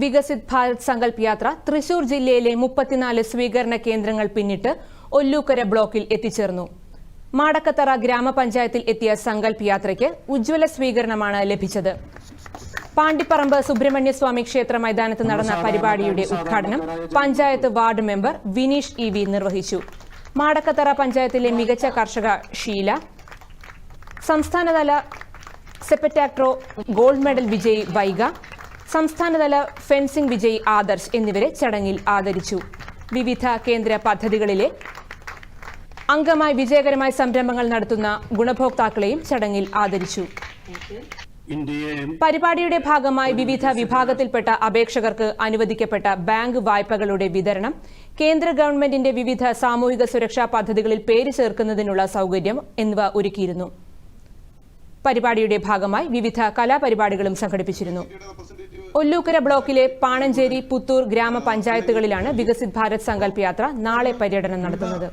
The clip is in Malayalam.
വികസിത് ഭാരത് സങ്കല്പ് യാത്ര തൃശൂർ ജില്ലയിലെ മുപ്പത്തിനാല് സ്വീകരണ കേന്ദ്രങ്ങൾ പിന്നിട്ട് ഒല്ലൂക്കര ബ്ലോക്കിൽ എത്തിച്ചേർന്നു. മാടക്കത്തറ ഗ്രാമപഞ്ചായത്തിൽ എത്തിയ സങ്കല്പ് യാത്രയ്ക്ക് ഉജ്ജ്വല സ്വീകരണമാണ് ലഭിച്ചത്. പാണ്ടിപ്പറമ്പ് സുബ്രഹ്മണ്യസ്വാമി ക്ഷേത്ര മൈതാനത്ത് നടന്ന പരിപാടിയുടെ ഉദ്ഘാടനം panchayat ward member Vineesh E V നിർവഹിച്ചു. മാടക്കത്തറ പഞ്ചായത്തിലെ മികച്ച കർഷക ഷീല സംസ്ഥാനതല സെപ്പറ്റാക്ട്രോ ഗോൾഡ് മെഡൽ വിജയി വൈഗ സംസ്ഥാനതല ഫെൻസിംഗ് വിജയ് ആദർശ് എന്നിവരെ ചടങ്ങിൽ ആദരിച്ചു. വിവിധ കേന്ദ്ര പദ്ധതികളിലെ അംഗമായി വിജയകരമായ സംരംഭങ്ങൾ നടത്തുന്ന ഗുണഭോക്താക്കളെയും ചടങ്ങിൽ ആദരിച്ചു. പരിപാടിയുടെ ഭാഗമായി വിവിധ വിഭാഗത്തിൽപ്പെട്ട അപേക്ഷകർക്ക് അനുവദിക്കപ്പെട്ട ബാങ്ക് വായ്പകളുടെ വിതരണം കേന്ദ്ര ഗവൺമെന്റിന്റെ വിവിധ സാമൂഹിക സുരക്ഷാ പദ്ധതികളിൽ പേര് ചേർക്കുന്നതിനുള്ള സൗകര്യം എന്നിവ ഒരുക്കിയിരുന്നു. പരിപാടിയുടെ ഭാഗമായി വിവിധ കലാപരിപാടികളും സംഘടിപ്പിച്ചിരുന്നു. ഒല്ലൂക്കര ബ്ലോക്കിലെ പാണഞ്ചേരി പുത്തൂർ ഗ്രാമപഞ്ചായത്തുകളിലാണ് വികസിത് ഭാരത് സങ്കല്പ് യാത്ര നാളെ പര്യടനം നടത്തുന്നത്.